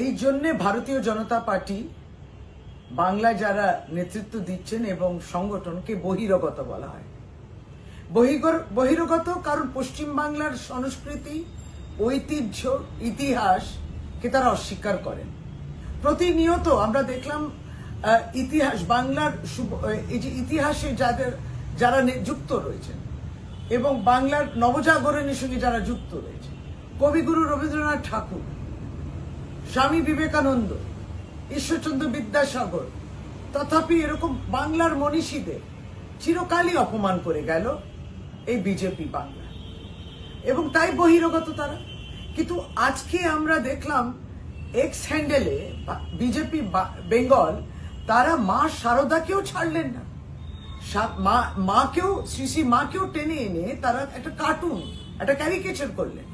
এই জন্যে ভারতীয় জনতা পার্টি বাংলায় যারা নেতৃত্ব দিচ্ছেন এবং সংগঠনকে বহিরগত বলা হয়। বহিরগত কারণ পশ্চিম বাংলার সংস্কৃতি, ঐতিহ্য ইতিহাসকে তারা অস্বীকার করেন। প্রতিনিয়ত আমরা দেখলাম ইতিহাস বাংলার এই যে ইতিহাসে যাদের যারা যুক্ত রয়েছেন এবং বাংলার নবজাগরণের সঙ্গে যারা যুক্ত রয়েছে কবিগুরু রবীন্দ্রনাথ ঠাকুর স্বামী বিবেকানন্দ, ঈশ্বরচন্দ্র বিদ্যাসাগর, তথাপি এরকম বাংলার মনীষীদের চিরকালই অপমান করে গেল এই বিজেপি বাংলা। এবং তাই বহিরগত তারা। কিন্তু আজকে আমরা দেখলাম এক্স হ্যান্ডেলে বিজেপি বেঙ্গল, তারা মা শারদাকেও ছাড়লেন না। মাকেও, শ্রী শ্রী মাকেও টেনে এনে তারা একটা কার্টুন একটা ক্যারিকেচার করলেন।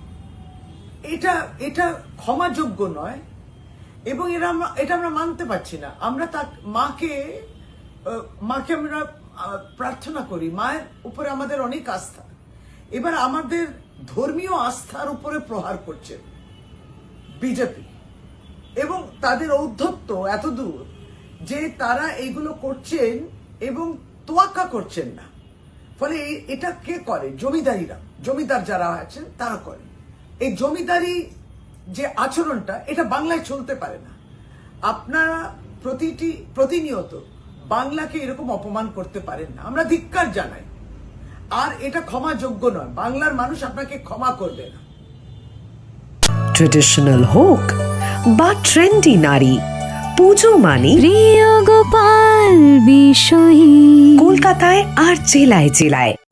এটা এটা ক্ষমাযোগ্য নয়, এবং এরা আমরা, এটা আমরা মানতে পারছি না। আমরা তা মাকে মাকে আমরা প্রার্থনা করি, মায়ের উপরে আমাদের অনেক আস্থা। এবার আমাদের ধর্মীয় আস্থার উপরে প্রহার করছে বিজেপি, এবং তাদের ঔদ্ধত্য এত দূর যে তারা এইগুলো করছেন এবং তোয়াক্কা করছেন না। ফলে এটা কে করে? জমিদারিরা, জমিদার যারা আছেন, তারা করে এই জমিদারি যে আচরণটা এটা বাংলায় চলতে পারে না। আপনারা প্রতিটি প্রতিনিয়ত বাংলাকে এরকম অপমান করতে পারেন না। আমরা ধিক্কার জানাই। আর এটা ক্ষমাযোগ্য নয়। বাংলার মানুষ আপনাকে ক্ষমা করবে না। ট্রেডিশনাল হোক বা ট্রেন্ডি নারী পুজো মানে প্রিয় গোপাল বিষয়ী। কলকাতায় আর জেলায় জেলায়।